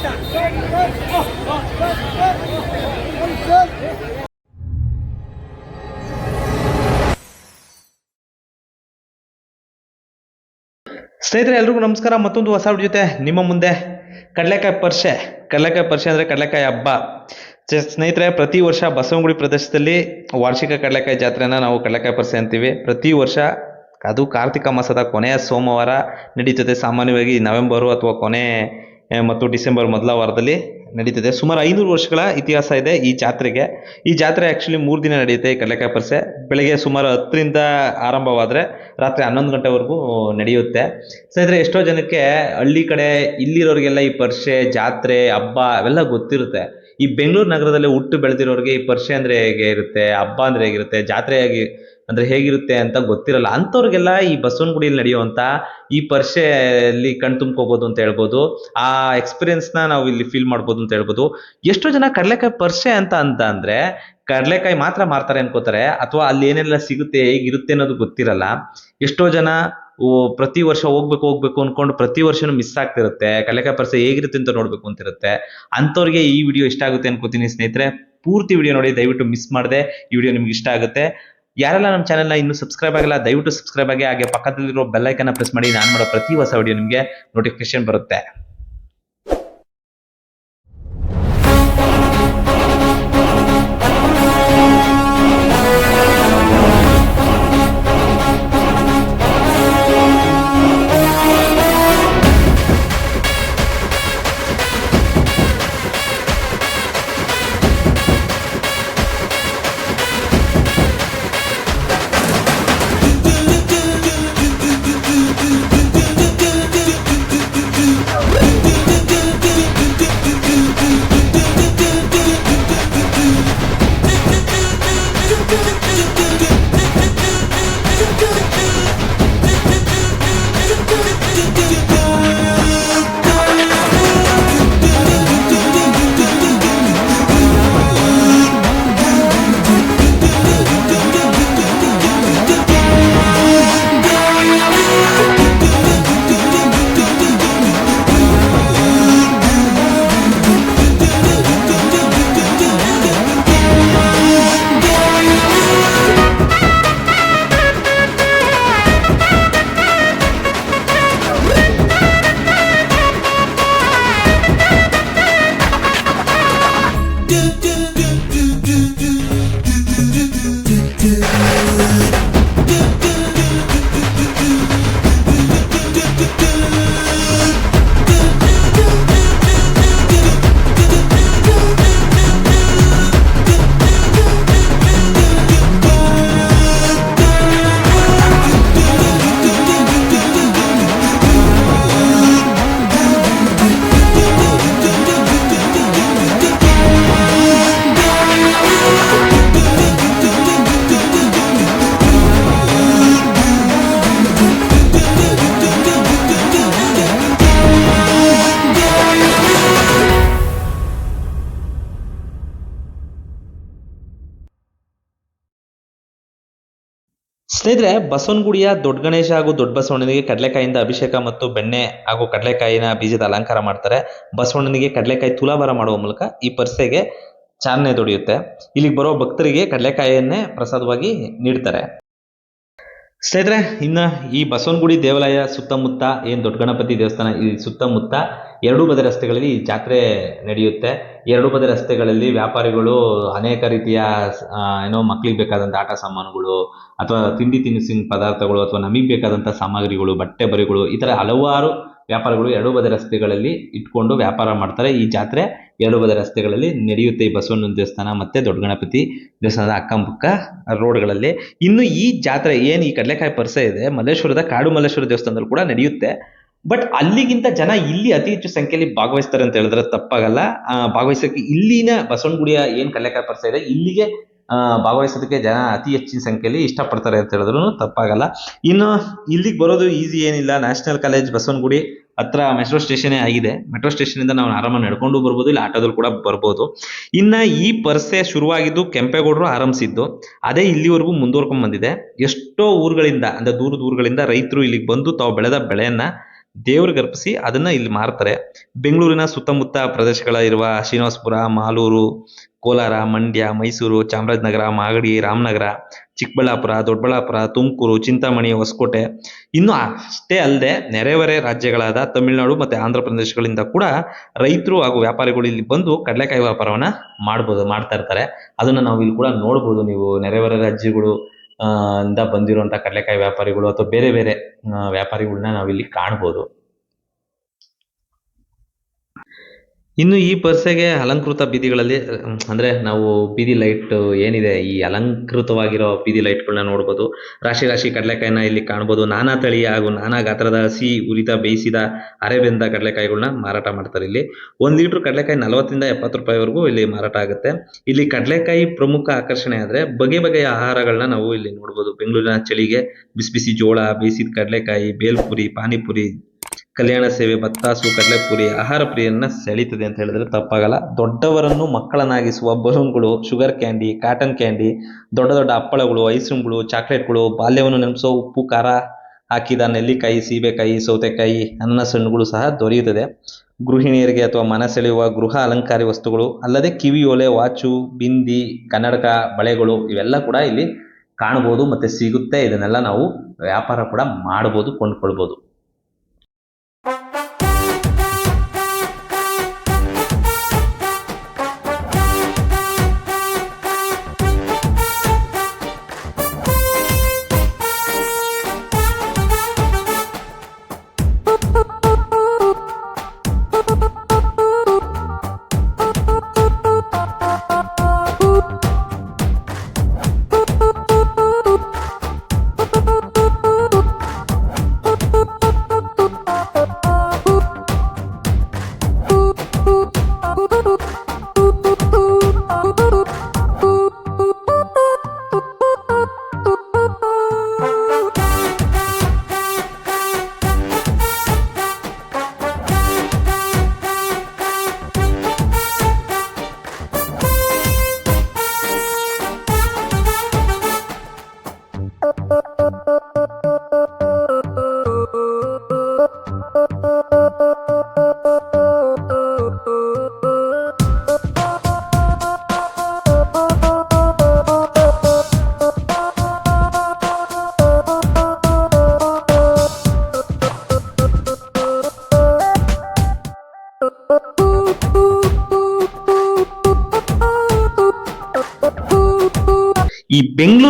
ಸ್ನೇಹಿತರೆ, ಎಲ್ರಿಗೂ ನಮಸ್ಕಾರ. ಮತ್ತೊಂದು ಹೊಸ ಜೊತೆ ನಿಮ್ಮ ಮುಂದೆ ಕಡಲೆಕಾಯಿ ಪರ್ಷೆ. ಕಡಲೆಕಾಯಿ ಪರ್ಷೆ ಅಂದರೆ ಕಡಲೆಕಾಯಿ ಹಬ್ಬ. ಸ್ನೇಹಿತರೆ, ಪ್ರತಿ ವರ್ಷ ಬಸವನಗುಡಿ ಪ್ರದೇಶದಲ್ಲಿ ವಾರ್ಷಿಕ ಕಡಲೆಕಾಯಿ ಜಾತ್ರೆನ ನಾವು ಕಡಲೆಕಾಯಿ ಪರ್ಸೆ ಅಂತೀವಿ. ಪ್ರತಿ ವರ್ಷ ಅದು ಕಾರ್ತಿಕ ಮಾಸದ ಕೊನೆಯ ಸೋಮವಾರ ನಡೀತದೆ ಸಾಮಾನ್ಯವಾಗಿ ನವೆಂಬರು ಅಥವಾ ಕೊನೆ ಮತ್ತು ಡಿಸೆಂಬರ್ ಮೊದಲ ವಾರದಲ್ಲಿ ನಡೀತದೆ. ಸುಮಾರು ಐನೂರು ವರ್ಷಗಳ ಇತಿಹಾಸ ಇದೆ ಈ ಜಾತ್ರೆಗೆ. ಈ ಜಾತ್ರೆ ಆ್ಯಕ್ಚುಲಿ ಮೂರು ದಿನ ನಡೆಯುತ್ತೆ ಈ ಕಡಲೆಕಾಯಿ ಪರಿಸೆ. ಬೆಳಗ್ಗೆ ಸುಮಾರು ಹತ್ತರಿಂದ ಆರಂಭವಾದರೆ ರಾತ್ರಿ ಹನ್ನೊಂದು ಗಂಟೆವರೆಗೂ ನಡೆಯುತ್ತೆ. ಸ್ನೇಹಿತರೆ, ಎಷ್ಟೋ ಜನಕ್ಕೆ ಹಳ್ಳಿ ಕಡೆ ಇಲ್ಲಿರೋರಿಗೆಲ್ಲ ಈ ಪರಿಷೆ ಜಾತ್ರೆ, ಹಬ್ಬ ಅವೆಲ್ಲ ಗೊತ್ತಿರುತ್ತೆ. ಈ ಬೆಂಗಳೂರು ನಗರದಲ್ಲಿ ಹುಟ್ಟು ಬೆಳೆದಿರೋರಿಗೆ ಈ ಪರಿಷೆ ಅಂದರೆ ಹೇಗೆ ಇರುತ್ತೆ, ಹಬ್ಬ ಅಂದರೆ ಹೇಗಿರುತ್ತೆ, ಜಾತ್ರೆ ಹೇಗೆ ಅಂದರೆ ಹೇಗಿರುತ್ತೆ ಅಂತ ಗೊತ್ತಿರಲ್ಲ. ಅಂಥವ್ರಿಗೆಲ್ಲ ಈ ಬಸವನಗುಡಿಯಲ್ಲಿ ನಡೆಯುವಂತ ಈ ಪರ್ಷೆಯಲ್ಲಿ ಕಣ್ ತುಂಬ್ಕೋಬಹುದು ಅಂತ ಹೇಳ್ಬೋದು. ಆ ಎಕ್ಸ್ಪೀರಿಯನ್ಸ್ನ ನಾವು ಇಲ್ಲಿ ಫೀಲ್ ಮಾಡ್ಬೋದು ಅಂತ ಹೇಳ್ಬೋದು. ಎಷ್ಟೋ ಜನ ಕಡಲೆಕಾಯಿ ಪರಿಷೆ ಅಂತ ಅಂತ ಅಂದ್ರೆ ಕಡಲೆಕಾಯಿ ಮಾತ್ರ ಮಾರ್ತಾರೆ ಅನ್ಕೋತಾರೆ. ಅಥವಾ ಅಲ್ಲಿ ಏನೆಲ್ಲ ಸಿಗುತ್ತೆ, ಹೇಗಿರುತ್ತೆ ಅನ್ನೋದು ಗೊತ್ತಿರಲ್ಲ. ಎಷ್ಟೋ ಜನ ಪ್ರತಿ ವರ್ಷ ಹೋಗ್ಬೇಕು ಹೋಗ್ಬೇಕು ಅನ್ಕೊಂಡು ಪ್ರತಿ ವರ್ಷನೂ ಮಿಸ್ ಆಗ್ತಿರುತ್ತೆ. ಕಡಲೆಕಾಯಿ ಪರ್ಸೆ ಹೇಗಿರುತ್ತೆ ಅಂತ ನೋಡ್ಬೇಕು ಅಂತಿರುತ್ತೆ. ಅಂಥವ್ರಿಗೆ ಈ ವಿಡಿಯೋ ಇಷ್ಟ ಆಗುತ್ತೆ ಅನ್ಕೋತೀನಿ ಸ್ನೇಹಿತರೆ. ಪೂರ್ತಿ ವಿಡಿಯೋ ನೋಡಿ ದಯವಿಟ್ಟು ಮಿಸ್ ಮಾಡದೆ. ಈ ವಿಡಿಯೋ ನಿಮ್ಗೆ ಇಷ್ಟ ಆಗುತ್ತೆ. ಯಾರೆಲ್ಲ ನಮ್ಮ ಚಾನೆಲ್ನ ಇನ್ನೂ ಸಬ್ಸ್ಕ್ರೈಬ್ ಆಗಿಲ್ಲ, ದಯವಿಟ್ಟು ಸಬ್ಸ್ಕ್ರೈಬ್ ಆಗಿ ಹಾಗೆ ಪಕ್ಕದಲ್ಲಿರೋ ಬೆಲ್ಲೈಕನ್ನ ಪ್ರೆಸ್ ಮಾಡಿ. ನಾನು ಮಾಡೋ ಪ್ರತಿ ಹೊಸ ವಿಡಿಯೋ ನಿಮಗೆ ನೋಟಿಫಿಕೇಶನ್ ಬರುತ್ತೆ. ಸ್ನೇಹಿತರೆ, ಬಸವನಗುಡಿಯ ದೊಡ್ಡ ಗಣೇಶ ಹಾಗೂ ದೊಡ್ಡ ಬಸವಣ್ಣನಿಗೆ ಕಡಲೆಕಾಯಿಂದ ಅಭಿಷೇಕ ಮತ್ತು ಬೆಣ್ಣೆ ಹಾಗೂ ಕಡಲೆಕಾಯಿನ ಬೀಜದ ಅಲಂಕಾರ ಮಾಡ್ತಾರೆ. ಬಸವಣ್ಣನಿಗೆ ಕಡಲೆಕಾಯಿ ತುಲಾಭಾರ ಮಾಡುವ ಮೂಲಕ ಈ ಪರಿಸೆಗೆ ಚಾಲನೆ ದೊರೆಯುತ್ತೆ. ಇಲ್ಲಿಗೆ ಬರೋ ಭಕ್ತರಿಗೆ ಕಡಲೆಕಾಯಿಯನ್ನೇ ಪ್ರಸಾದವಾಗಿ ನೀಡ್ತಾರೆ. ಸ್ನೇಹಿತರೆ, ಇನ್ನು ಈ ಬಸವನಗುಡಿ ದೇವಾಲಯ ಸುತ್ತಮುತ್ತ, ಏನು ದೊಡ್ಡ ಗಣಪತಿ ದೇವಸ್ಥಾನ, ಈ ಸುತ್ತಮುತ್ತ ಎರಡೂ ಬದಿ ರಸ್ತೆಗಳಲ್ಲಿ ಈ ಜಾತ್ರೆ ನಡೆಯುತ್ತೆ. ಎರಡೂ ಬದಿ ರಸ್ತೆಗಳಲ್ಲಿ ವ್ಯಾಪಾರಿಗಳು ಅನೇಕ ರೀತಿಯ ಏನೋ ಮಕ್ಕಳಿಗೆ ಬೇಕಾದಂಥ ಆಟ ಸಾಮಾನುಗಳು ಅಥವಾ ತಿಂಡಿ ತಿನಿಸಿನ ಪದಾರ್ಥಗಳು ಅಥವಾ ನಮಗೆ ಬೇಕಾದಂಥ ಸಾಮಗ್ರಿಗಳು, ಬಟ್ಟೆ ಬರೆಗಳು, ಈ ಥರ ಹಲವಾರು ವ್ಯಾಪಾರಗಳು ಎರಡೂ ಬದಿ ರಸ್ತೆಗಳಲ್ಲಿ ಇಟ್ಕೊಂಡು ವ್ಯಾಪಾರ ಮಾಡ್ತಾರೆ. ಈ ಜಾತ್ರೆ ಎರಡೂ ಬದಿ ರಸ್ತೆಗಳಲ್ಲಿ ನಡೆಯುತ್ತೆ. ಈ ಬಸವಣ್ಣನ ದೇವಸ್ಥಾನ ಮತ್ತು ದೊಡ್ಡ ಗಣಪತಿ ದೇವಸ್ಥಾನದ ಅಕ್ಕಪಕ್ಕ ರೋಡ್ಗಳಲ್ಲಿ. ಇನ್ನು ಈ ಜಾತ್ರೆ ಏನು ಈ ಕಡಲೆಕಾಯಿ ಪರ್ಸೆ ಇದೆ, ಮಲ್ಲೇಶ್ವರದ ಕಾಡು ಮಲ್ಲೇಶ್ವರ ದೇವಸ್ಥಾನದಲ್ಲಿ ಕೂಡ ನಡೆಯುತ್ತೆ. ಬಟ್ ಅಲ್ಲಿಗಿಂತ ಜನ ಇಲ್ಲಿ ಅತಿ ಹೆಚ್ಚು ಸಂಖ್ಯೆಯಲ್ಲಿ ಭಾಗವಹಿಸ್ತಾರೆ ಅಂತ ಹೇಳಿದ್ರೆ ತಪ್ಪಾಗಲ್ಲ. ಭಾಗವಹಿಸೋಕೆ ಇಲ್ಲಿನ ಬಸವನಗುಡಿಯ ಏನು ಕಲೆಕಾರ ಪರಿಸರ ಇದೆ, ಇಲ್ಲಿಗೆ ಭಾಗವಹಿಸೋದಕ್ಕೆ ಜನ ಅತಿ ಹೆಚ್ಚಿನ ಸಂಖ್ಯೆಯಲ್ಲಿ ಇಷ್ಟಪಡ್ತಾರೆ ಅಂತ ಹೇಳಿದ್ರು ತಪ್ಪಾಗಲ್ಲ. ಇನ್ನು ಇಲ್ಲಿಗೆ ಬರೋದು ಈಸಿ ಏನಿಲ್ಲ. ನ್ಯಾಷನಲ್ ಕಾಲೇಜ್ ಬಸವನಗುಡಿ ಹತ್ರ ಮೆಟ್ರೋ ಸ್ಟೇಷನೇ ಆಗಿದೆ. ಮೆಟ್ರೋ ಸ್ಟೇಷನ್ ಇಂದ ನಾವು ಆರಾಮ ನಡ್ಕೊಂಡು ಬರ್ಬೋದು, ಇಲ್ಲಿ ಆಟೋದಲ್ಲಿ ಕೂಡ ಬರ್ಬೋದು. ಇನ್ನ ಈ ಪರಿಸೆ ಶುರುವಾಗಿದ್ದು ಕೆಂಪೇಗೌಡರು ಆರಂಭಿಸಿದ್ದು. ಅದೇ ಇಲ್ಲಿವರೆಗೂ ಮುಂದುವರ್ಕೊಂಡ್ ಬಂದಿದೆ. ಎಷ್ಟೋ ಊರುಗಳಿಂದ, ಅಂದ್ರೆ ದೂರದ ಊರುಗಳಿಂದ ರೈತರು ಇಲ್ಲಿಗೆ ಬಂದು ತಾವು ಬೆಳೆದ ಬೆಳೆಯನ್ನ ದೇವ್ರಿಗೆ ಅರ್ಪಿಸಿ ಅದನ್ನ ಇಲ್ಲಿ ಮಾರ್ತಾರೆ. ಬೆಂಗಳೂರಿನ ಸುತ್ತಮುತ್ತ ಪ್ರದೇಶಗಳ ಇರುವ ಶ್ರೀನಿವಾಸಪುರ, ಮಾಲೂರು, ಕೋಲಾರ, ಮಂಡ್ಯ, ಮೈಸೂರು, ಚಾಮರಾಜನಗರ, ಮಾಗಡಿ, ರಾಮನಗರ, ಚಿಕ್ಕಬಳ್ಳಾಪುರ, ದೊಡ್ಡಬಳ್ಳಾಪುರ, ತುಮಕೂರು, ಚಿಂತಾಮಣಿ, ಹೊಸಕೋಟೆ. ಇನ್ನು ಅಷ್ಟೇ ಅಲ್ಲದೆ ನೆರೆಹೊರೆ ರಾಜ್ಯಗಳಾದ ತಮಿಳುನಾಡು ಮತ್ತೆ ಆಂಧ್ರ ಪ್ರದೇಶಗಳಿಂದ ಕೂಡ ರೈತರು ಹಾಗೂ ವ್ಯಾಪಾರಿಗಳು ಇಲ್ಲಿ ಬಂದು ಕಡಲೆಕಾಯಿ ವ್ಯಾಪಾರವನ್ನ ಮಾಡ್ಬೋದು, ಮಾಡ್ತಾ ಇರ್ತಾರೆ. ಅದನ್ನ ನಾವು ಇಲ್ಲಿ ಕೂಡ ನೋಡ್ಬೋದು ನೀವು ನೆರೆಹೊರೆ ರಾಜ್ಯಗಳು ಇಂದ ಬಂದಿರುವಂಥ ಕಡಲೆಕಾಯಿ ವ್ಯಾಪಾರಿಗಳು ಅಥವಾ ಬೇರೆ ಬೇರೆ ವ್ಯಾಪಾರಿಗಳನ್ನ ನಾವಿಲ್ಲಿ ಕಾಣ್ಬೋದು. ಇನ್ನು ಈ ಪರ್ಸೆಗೆ ಅಲಂಕೃತ ಬೀದಿಗಳಲ್ಲಿ, ಅಂದ್ರೆ ನಾವು ಬೀದಿ ಲೈಟ್ ಏನಿದೆ, ಈ ಅಲಂಕೃತವಾಗಿರೋ ಬೀದಿ ಲೈಟ್ಗಳನ್ನ ನೋಡ್ಬೋದು. ರಾಶಿ ರಾಶಿ ಕಡಲೆಕಾಯಿನ ಇಲ್ಲಿ ಕಾಣ್ಬೋದು. ನಾನಾ ತಳಿಯ ಹಾಗೂ ನಾನಾ ಗಾತ್ರದ ಹಸಿ ಉರಿತ, ಬೇಯಿಸಿದ ಅರೆಬೆಂದ ಕಡಲೆಕಾಯಿಗಳನ್ನ ಮಾರಾಟ ಮಾಡ್ತಾರೆ ಇಲ್ಲಿ. ಒಂದು ಲೀಟರ್ ಕಡಲೆಕಾಯಿ ನಲವತ್ತರಿಂದ ಎಪ್ಪತ್ತು ರೂಪಾಯಿವರೆಗೂ ಇಲ್ಲಿ ಮಾರಾಟ ಆಗುತ್ತೆ. ಇಲ್ಲಿ ಕಡಲೆಕಾಯಿ ಪ್ರಮುಖ ಆಕರ್ಷಣೆ ಆದ್ರೆ ಬಗೆ ಬಗೆಯ ಆಹಾರಗಳನ್ನ ನಾವು ಇಲ್ಲಿ ನೋಡ್ಬೋದು. ಬೆಂಗಳೂರಿನ ಚಳಿಗೆ ಬಿಸಿ ಬಿಸಿ ಜೋಳ, ಬೇಯಿಸಿದ ಕಡಲೆಕಾಯಿ, ಬೇಲ್ಪುರಿ, ಪಾನಿಪುರಿ ಕಲ್ಯಾಣ ಸೇವೆ ಬತ್ತಾಸು ಕಡಲೆಪುರಿ, ಆಹಾರ ಪ್ರಿಯನ್ನ ಸೆಳೀತದೆ ಅಂತ ಹೇಳಿದ್ರೆ ತಪ್ಪಾಗಲ್ಲ. ದೊಡ್ಡವರನ್ನು ಮಕ್ಕಳನ್ನಾಗಿಸುವ ಬಲೂನ್ಗಳು, ಶುಗರ್ ಕ್ಯಾಂಡಿ, ಕಾಟನ್ ಕ್ಯಾಂಡಿ, ದೊಡ್ಡ ದೊಡ್ಡ ಹಪ್ಪಳಗಳು ಐಸ್ ಕ್ರೀಮ್ಗಳು ಚಾಕ್ಲೇಟ್ಗಳು ಬಾಲ್ಯವನ್ನು ನೆನಪಿಸೋ ಉಪ್ಪು, ಖಾರ ಹಾಕಿದ ನೆಲ್ಲಿಕಾಯಿ, ಸೀಬೆಕಾಯಿ, ಸೌತೆಕಾಯಿ, ಅನಾನಸ್ ಹಣ್ಣುಗಳು ಸಹ ದೊರೆಯುತ್ತದೆ. ಗೃಹಿಣಿಯರಿಗೆ ಅಥವಾ ಮನ ಸೆಳೆಯುವ ಗೃಹ ಅಲಂಕಾರಿ ವಸ್ತುಗಳು, ಅಲ್ಲದೆ ಕಿವಿಯೋಲೆ ವಾಚು, ಬಿಂದಿ, ಕನ್ನಡಕ, ಬಳೆಗಳು, ಇವೆಲ್ಲ ಕೂಡ ಇಲ್ಲಿ ಕಾಣಬಹುದು ಮತ್ತೆ ಸಿಗುತ್ತೆ. ಇದನ್ನೆಲ್ಲ ನಾವು ವ್ಯಾಪಾರ ಕೂಡ ಮಾಡಬಹುದು ಕೊಂಡ್ಕೊಳ್ಬಹುದು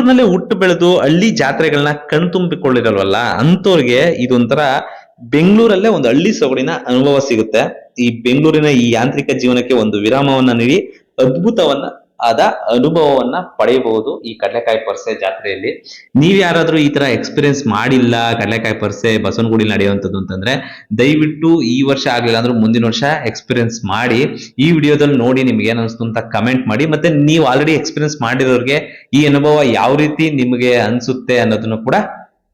ಬೆಂಗಳೂರಿನಲ್ಲೇ ಹುಟ್ಟು ಬೆಳೆದು ಹಳ್ಳಿ ಜಾತ್ರೆಗಳನ್ನ ಕಣ್ತುಂಬಿಕೊಳ್ಳಿರಲ್ವಲ್ಲ ಅಂತವ್ರಿಗೆ ಇದೊಂಥರ ಬೆಂಗಳೂರಲ್ಲೇ ಒಂದು ಹಳ್ಳಿ ಸೊಗಡಿನ ಅನುಭವ ಸಿಗುತ್ತೆ. ಈ ಬೆಂಗಳೂರಿನ ಈ ಯಾಂತ್ರಿಕ ಜೀವನಕ್ಕೆ ಒಂದು ವಿರಾಮವನ್ನ ನೀಡಿ, ಅದ್ಭುತವನ್ನ ಆದ ಅನುಭವವನ್ನ ಪಡೆಯಬಹುದು ಈ ಕಡಲೆಕಾಯಿ ಪರ್ಸೆ ಜಾತ್ರೆಯಲ್ಲಿ. ನೀವ್ ಯಾರಾದ್ರೂ ಈ ತರ ಎಕ್ಸ್ಪೀರಿಯನ್ಸ್ ಮಾಡಿಲ್ಲ ಕಡಲೆಕಾಯಿ ಪರ್ಸೆ ಬಸವನಗುಡಿ ನಡೆಯುವಂಥದ್ದು ಅಂತಂದ್ರೆ, ದಯವಿಟ್ಟು ಈ ವರ್ಷ ಆಗ್ಲಿಲ್ಲ ಅಂದ್ರೆ ಮುಂದಿನ ವರ್ಷ ಎಕ್ಸ್ಪೀರಿಯನ್ಸ್ ಮಾಡಿ, ಈ ವಿಡಿಯೋದಲ್ಲಿ ನೋಡಿ ನಿಮ್ಗೆ ಏನ್ ಅಂತ ಕಮೆಂಟ್ ಮಾಡಿ, ಮತ್ತೆ ನೀವು ಆಲ್ರೆಡಿ ಎಕ್ಸ್ಪೀರಿಯನ್ಸ್ ಮಾಡಿರೋರಿಗೆ ಈ ಅನುಭವ ಯಾವ ರೀತಿ ನಿಮಗೆ ಅನ್ಸುತ್ತೆ ಅನ್ನೋದನ್ನು ಕೂಡ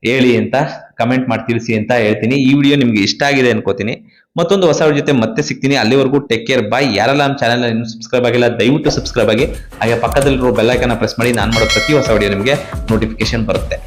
ಹೇಳಿ ಅಂತ ಕಮೆಂಟ್ ಮಾಡಿ ತಿಳಿಸಿ ಅಂತ ಹೇಳ್ತೀನಿ. ಈ ವಿಡಿಯೋ ನಿಮ್ಗೆ ಇಷ್ಟ ಆಗಿದೆ ಅನ್ಕೋತೀನಿ. ಮತ್ತೊಂದು ಹೊಸ ಜೊತೆ ಮತ್ತೆ ಸಿಗ್ತೀನಿ. ಅಲ್ಲಿವರೆಗೂ ಟೇಕ್ ಕೇರ್ ಬೈ ಯಾರೆಲ್ಲ ನಮ್ಮ ಚಾನಲ್ ಇನ್ನೂ ಸಬ್ಸ್ಕ್ರೈಬ್ ಆಗಿಲ್ಲ, ದಯವಿಟ್ಟು ಸಬ್ಸ್ಕ್ರೈಬ್ ಆಗಿ. ಹಾಗೆ ಪಕ್ಕದಲ್ಲಿರೋ ಬೆಲ್ ಐಕನ್ ಪ್ರೆಸ್ ಮಾಡಿ. ನಾನು ಮಾಡೋ ಪ್ರತಿ ಹೊಸ ವಿಡಿಯೋ ನಿಮಗೆ ನೋಟಿಫಿಕೇಶನ್ ಬರುತ್ತೆ.